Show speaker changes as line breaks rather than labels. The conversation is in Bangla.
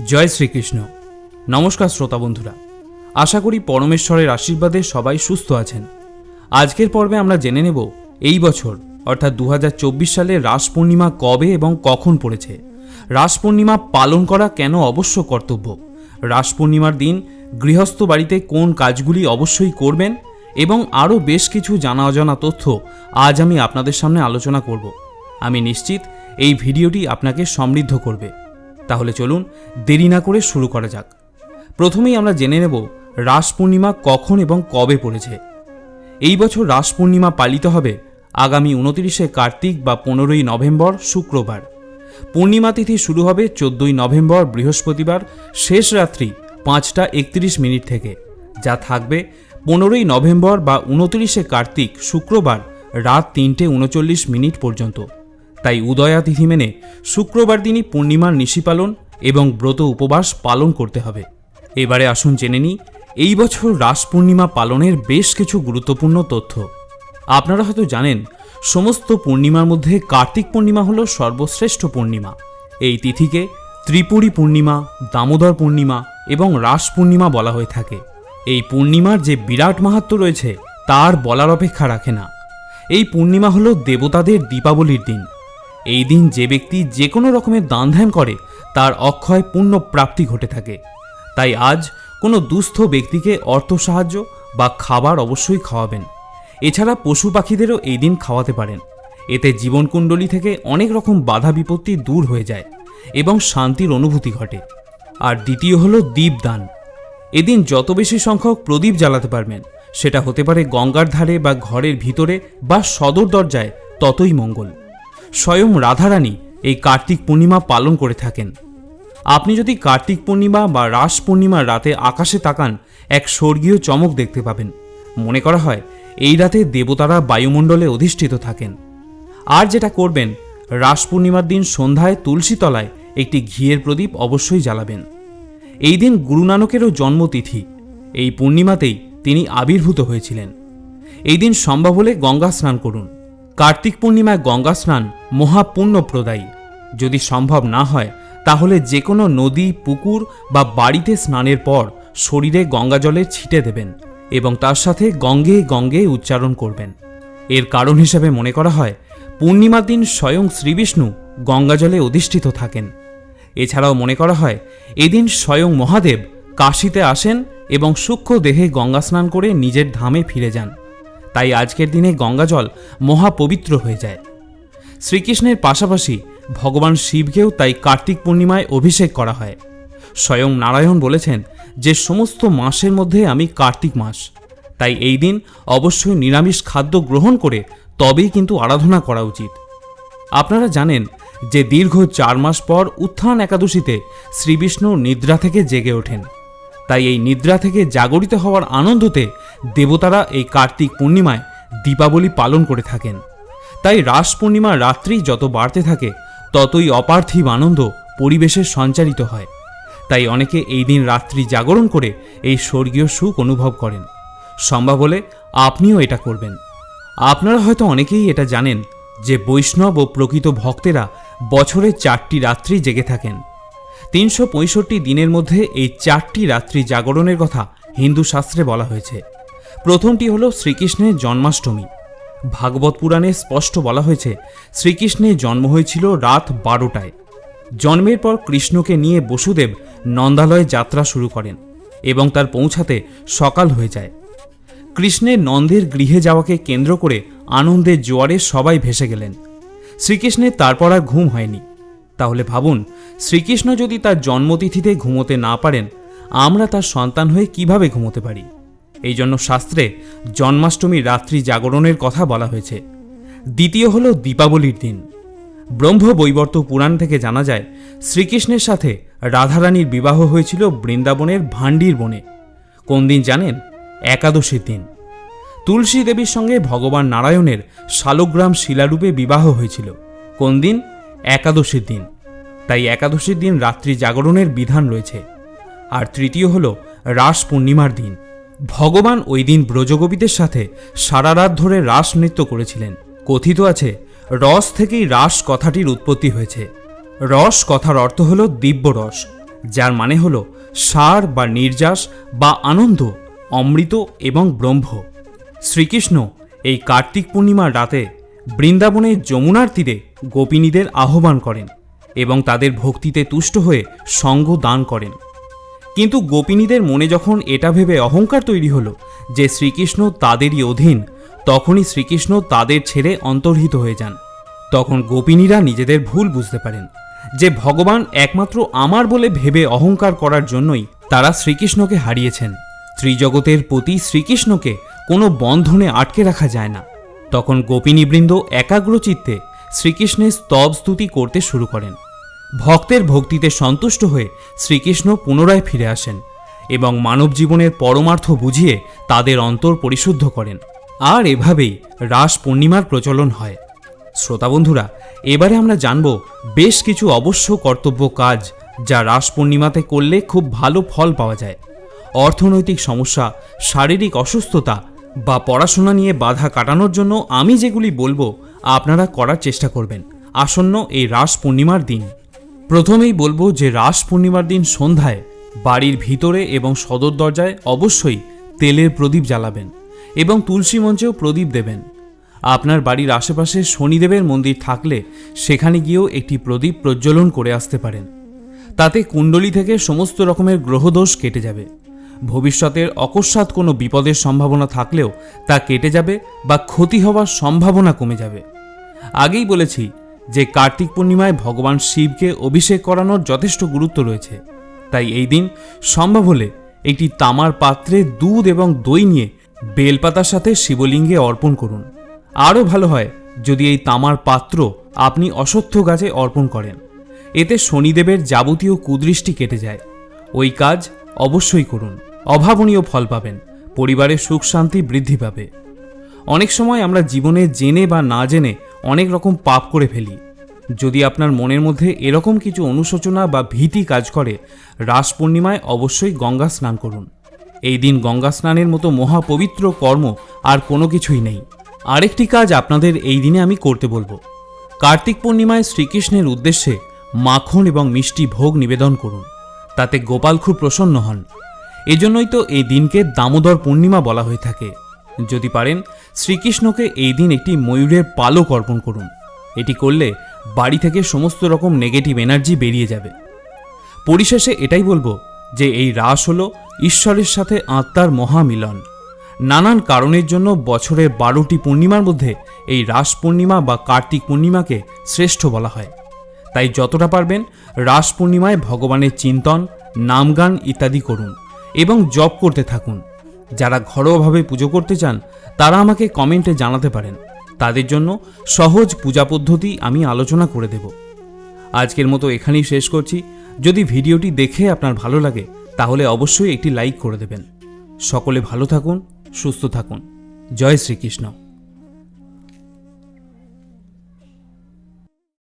জয় শ্রীকৃষ্ণ। নমস্কার শ্রোতা বন্ধুরা। আশা করি পরমেশ্বরের আশীর্বাদে সবাই সুস্থ আছেন। আজকের পর্বে আমরা জেনে নেব এই বছর, অর্থাৎ দু হাজার চব্বিশ সালে রাস পূর্ণিমা কবে এবং কখন পড়েছে। রাস পূর্ণিমা পালন করা কেন অবশ্য কর্তব্য? রাস পূর্ণিমার দিন গৃহস্থ বাড়িতে কোন কাজগুলি অবশ্যই করবেন? এবং আরও বেশ কিছু জানা অজানা তথ্য আজ আমি আপনাদের সামনে আলোচনা করব। আমি নিশ্চিত এই ভিডিওটি আপনাকে সমৃদ্ধ করবে। তাহলে চলুন দেরি না করে শুরু করা যাক। প্রথমেই আমরা জেনে নেব রাস পূর্ণিমা কখন এবং কবে পড়েছে। এই বছর রাস পূর্ণিমা পালিত হবে আগামী উনতিরিশে কার্তিক বা পনেরোই নভেম্বর শুক্রবার। পূর্ণিমা তিথি শুরু হবে চোদ্দই নভেম্বর বৃহস্পতিবার শেষ রাত্রি পাঁচটা একত্রিশ মিনিট থেকে। যা থাকবে পনেরোই নভেম্বর বা উনতিরিশে কার্তিক শুক্রবার রাত তিনটে উনচল্লিশ মিনিট পর্যন্ত। তাই উদয়া তিথি মেনে শুক্রবার দিনই পূর্ণিমার নিশি পালন এবং ব্রত উপবাস পালন করতে হবে। এবারে আসুন জেনে নিই, এই বছর রাস পূর্ণিমা পালনের বেশ কিছু গুরুত্বপূর্ণ তথ্য। আপনারা হয়তো জানেন, সমস্ত পূর্ণিমার মধ্যে কার্তিক পূর্ণিমা হল সর্বশ্রেষ্ঠ পূর্ণিমা। এই তিথিকে ত্রিপুরী পূর্ণিমা, দামোদর পূর্ণিমা এবং রাস পূর্ণিমা বলা হয়ে থাকে। এই পূর্ণিমার যে বিরাট মাহাত্ম্য রয়েছে, তার বলার অপেক্ষা রাখে না। এই পূর্ণিমা হল দেবতাদের দীপাবলির দিন। এই দিন যে ব্যক্তি যে কোনো রকমের দান ধ্যান করে, তার অক্ষয় পূর্ণ প্রাপ্তি ঘটে থাকে। তাই আজ কোনো দুস্থ ব্যক্তিকে অর্থ সাহায্য বা খাবার অবশ্যই খাওয়াবেন। এছাড়া পশু পাখিদেরও এই দিন খাওয়াতে পারেন। এতে জীবনকুণ্ডলী থেকে অনেক রকম বাধা বিপত্তি দূর হয়ে যায় এবং শান্তির অনুভূতি ঘটে। আর দ্বিতীয় হলো দীপদান এদিন যত বেশি সংখ্যক প্রদীপ জ্বালাতে পারবেন, সেটা হতে পারে গঙ্গার ধারে বা ঘরের ভিতরে বা সদর দরজায়, ততই মঙ্গল। স্বয়ং রাধারানী এই কার্তিক পূর্ণিমা পালন করে থাকেন। আপনি যদি কার্তিক পূর্ণিমা বা রাস পূর্ণিমার রাতে আকাশে তাকান, এক স্বর্গীয় চমক দেখতে পাবেন। মনে করা হয়, এই রাতে দেবতারা বায়ুমণ্ডলে অধিষ্ঠিত থাকেন। আর যেটা করবেন, রাস পূর্ণিমার দিন সন্ধ্যায় তুলসী তলায় একটি ঘিয়ের প্রদীপ অবশ্যই জ্বালাবেন। এই দিন গুরু নানকেরও জন্মতিথি। এই পূর্ণিমাতেই তিনি আবির্ভূত হয়েছিলেন। এই দিন সম্ভব হলে গঙ্গা স্নান করুন। কার্তিক পূর্ণিমায় গঙ্গা স্নান মহাপুণ্যপ্রদায়ী যদি সম্ভব না হয়, তাহলে যে কোনো নদী, পুকুর বা বাড়িতে স্নানের পর শরীরে গঙ্গা জলের ছিটে দেবেন এবং তার সাথে গঙ্গে গঙ্গে উচ্চারণ করবেন। এর কারণ হিসেবে মনে করা হয়, পূর্ণিমার দিন স্বয়ং শ্রীবিষ্ণু গঙ্গাজলে অধিষ্ঠিত থাকেন। এছাড়াও মনে করা হয়, এদিন স্বয়ং মহাদেব কাশিতে আসেন এবং সূক্ষ্ম দেহে গঙ্গা স্নান করে নিজের ধামে ফিরে যান। তাই আজকের দিনে গঙ্গাজল মহাপবিত্র হয়ে যায়। শ্রীকৃষ্ণের পাশাপাশি ভগবান শিবকেও তাই কার্তিক পূর্ণিমায় অভিষেক করা হয়। স্বয়ং নারায়ণ বলেছেন যে সমস্ত মাসের মধ্যে আমি কার্তিক মাস। তাই এই দিন অবশ্যই নিরামিষ খাদ্য গ্রহণ করে তবেই কিন্তু আরাধনা করা উচিত। আপনারা জানেন যে দীর্ঘ চার মাস পর উত্থান একাদশীতে শ্রীবিষ্ণু নিদ্রা থেকে জেগে ওঠেন। তাই এই নিদ্রা থেকে জাগরিত হওয়ার আনন্দতে দেবতারা এই কার্তিক পূর্ণিমায় দীপাবলি পালন করে থাকেন। তাই রাস পূর্ণিমার রাত্রি যত বাড়তে থাকে, ততই অপার্থিব আনন্দ পরিবেশে সঞ্চারিত হয়। তাই অনেকে এই দিন রাত্রি জাগরণ করে এই স্বর্গীয় সুখ অনুভব করেন। সম্ভব হলে আপনিও এটা করবেন। আপনারা হয়তো অনেকেই এটা জানেন যে বৈষ্ণব ও প্রকৃত ভক্তেরা বছরে চারটি রাত্রি জেগে থাকেন। তিনশো পঁয়ষট্টি দিনের মধ্যে এই চারটি রাত্রি জাগরণের কথা হিন্দু শাস্ত্রে বলা হয়েছে। প্রথমটি হল শ্রীকৃষ্ণের জন্মাষ্টমী। ভাগবত পুরাণে স্পষ্ট বলা হয়েছে শ্রীকৃষ্ণের জন্ম হয়েছিল রাত বারোটায়। জন্মের পর কৃষ্ণকে নিয়ে বসুদেব নন্দালয়ে যাত্রা শুরু করেন এবং তার পৌঁছাতে সকাল হয়ে যায়। কৃষ্ণের নন্দের গৃহে যাওয়াকে কেন্দ্র করে আনন্দের জোয়ারে সবাই ভেসে গেলেন। শ্রীকৃষ্ণের তারপর আর ঘুম হয়নি। তাহলে ভাবুন, শ্রীকৃষ্ণ যদি তার জন্মতিথিতে ঘুমোতে না পারেন, আমরা তার সন্তান হয়ে কীভাবে ঘুমোতে পারি? এই জন্য শাস্ত্রে জন্মাষ্টমীর রাত্রি জাগরণের কথা বলা হয়েছে। দ্বিতীয় হল দীপাবলির দিন। ব্রহ্ম বৈবর্ত পুরাণ থেকে জানা যায়, শ্রীকৃষ্ণের সাথে রাধারানীর বিবাহ হয়েছিল বৃন্দাবনের ভান্ডির বনে। কোন দিন জানেন? একাদশীর দিন। তুলসী দেবীর সঙ্গে ভগবান নারায়ণের শালগ্রাম শিলারূপে বিবাহ হয়েছিল। কোন দিন? একাদশীর দিন। তাই একাদশীর দিন রাত্রি জাগরণের বিধান রয়েছে। আর তৃতীয় হল রাস পূর্ণিমার দিন। ভগবান ওই দিন ব্রজগোপীদের সাথে সারা রাত ধরে রাস নৃত্য করেছিলেন। কথিত আছে, রস থেকেই রাস কথাটির উৎপত্তি হয়েছে। রস কথার অর্থ হল দিব্য রস, যার মানে হল সার বা নির্যাস বা আনন্দ, অমৃত এবং ব্রহ্ম। শ্রীকৃষ্ণ এই কার্তিক পূর্ণিমার রাতে বৃন্দাবনের যমুনার তীরে গোপিনীদের আহ্বান করেন। এবং তাদের ভক্তিতে তুষ্ট হয়ে সঙ্গ দান করেন। কিন্তু গোপিনীদের মনে যখন এটা ভেবে অহংকার তৈরি হলো যে শ্রীকৃষ্ণ তাদেরই অধীন, তখনই শ্রীকৃষ্ণ তাদের ছেড়ে অন্তর্হিত হয়ে যান। তখন গোপিনীরা নিজেদের ভুল বুঝতে পারেন, যে ভগবান একমাত্র আমার বলে ভেবে অহংকার করার জন্যই তারা শ্রীকৃষ্ণকে হারিয়েছেন। ত্রিজগতের প্রতি শ্রীকৃষ্ণকে কোনো বন্ধনে আটকে রাখা যায় না। তখন গোপিনীবৃন্দ একাগ্রচিত্তে শ্রীকৃষ্ণের স্তব স্তুতি করতে শুরু করেন। ভক্তের ভক্তিতে সন্তুষ্ট হয়ে শ্রীকৃষ্ণ পুনরায় ফিরে আসেন এবং মানব জীবনের পরমার্থ বুঝিয়ে তাদের অন্তর পরিশুদ্ধ করেন। আর এভাবেই রাস পূর্ণিমার প্রচলন হয়। শ্রোতা বন্ধুরা, এবারে আমরা জানব বেশ কিছু অবশ্য কর্তব্য কাজ যা রাস পূর্ণিমাতে করলে খুব ভালো ফল পাওয়া যায়। অর্থনৈতিক সমস্যা, শারীরিক অসুস্থতা বা পড়াশোনা নিয়ে বাধা কাটানোর জন্য আমি যেগুলি বলব, আপনারা করার চেষ্টা করবেন। আসন্ন এই রাস পূর্ণিমার দিন। প্রথমেই বলব যে রাস পূর্ণিমার দিন সন্ধ্যায় বাড়ির ভিতরে এবং সদর দরজায় অবশ্যই তেলের প্রদীপ জ্বালাবেন এবং তুলসী মঞ্চেও প্রদীপ দেবেন। আপনার বাড়ির আশেপাশে শনিদেবের মন্দির থাকলে সেখানে গিয়েও একটি প্রদীপ প্রজ্বলন করে আসতে পারেন। তাতে কুণ্ডলী থেকে সমস্ত রকমের গ্রহদোষ কেটে যাবে। ভবিষ্যতের অকস্মাৎ কোনো বিপদের সম্ভাবনা থাকলেও তা কেটে যাবে বা ক্ষতি হওয়ার সম্ভাবনা কমে যাবে। আগেই বলেছি যে কার্তিক পূর্ণিমায় ভগবান শিবকে অভিষেক করানোর যথেষ্ট গুরুত্ব রয়েছে। তাই এই দিন সম্ভব হলে একটি তামার পাত্রে দুধ এবং দই নিয়ে বেলপাতার সাথে শিবলিঙ্গে অর্পণ করুন। আরও ভালো হয় যদি এই তামার পাত্র আপনি অশ্বত্থ গাছে অর্পণ করেন। এতে শনিদেবের যাবতীয় কুদৃষ্টি কেটে যায়। ওই কাজ অবশ্যই করুন। অভাবনীয় ফল পাবেন। পরিবারের সুখ শান্তি বৃদ্ধি পাবে। অনেক সময় আমরা জীবনে জেনে বা না জেনে অনেক রকম পাপ করে ফেলি। যদি আপনার মনের মধ্যে এরকম কিছু অনুশোচনা বা ভীতি কাজ করে, রাস পূর্ণিমায় অবশ্যই গঙ্গা স্নান করুন। এই দিন গঙ্গা স্নানের মতো মহাপবিত্র কর্ম আর কোনো কিছুই নেই। আরেকটি কাজ আপনাদের এই দিনে আমি করতে বলব। কার্তিক পূর্ণিমায় শ্রীকৃষ্ণের উদ্দেশ্যে মাখন এবং মিষ্টি ভোগ নিবেদন করুন। তাতে গোপাল খুব প্রসন্ন হন। এজন্যই তো এই দিনকে দামোদর পূর্ণিমা বলা হয়ে থাকে। যদি পারেন, শ্রীকৃষ্ণকে এই দিন একটি ময়ূরের পালক অর্পণ করুন। এটি করলে বাড়ি থেকে সমস্ত রকম নেগেটিভ এনার্জি বেরিয়ে যাবে। পরিশেষে এটাই বলব যে এই রাস হলো ঈশ্বরের সাথে আত্মার মহামিলন। নানান কারণের জন্য বছরের বারোটি পূর্ণিমার মধ্যে এই রাস পূর্ণিমা বা কার্তিক পূর্ণিমাকে শ্রেষ্ঠ বলা হয়। তাই যতটা পারবেন রাস পূর্ণিমায় ভগবানের চিন্তন, নামগান ইত্যাদি করুন এবং জপ করতে থাকুন। যারা ঘরোয়াভাবে পুজো করতে চান, তারা আমাকে কমেন্টে জানাতে পারেন। তাদের জন্য সহজ পূজা পদ্ধতি আমি আলোচনা করে দেব। আজকের মতো এখানেই শেষ করছি। যদি ভিডিওটি দেখে আপনার ভালো লাগে, তাহলে অবশ্যই একটি লাইক করে দেবেন। সকলে ভালো থাকুন, সুস্থ থাকুন। জয় শ্রীকৃষ্ণ।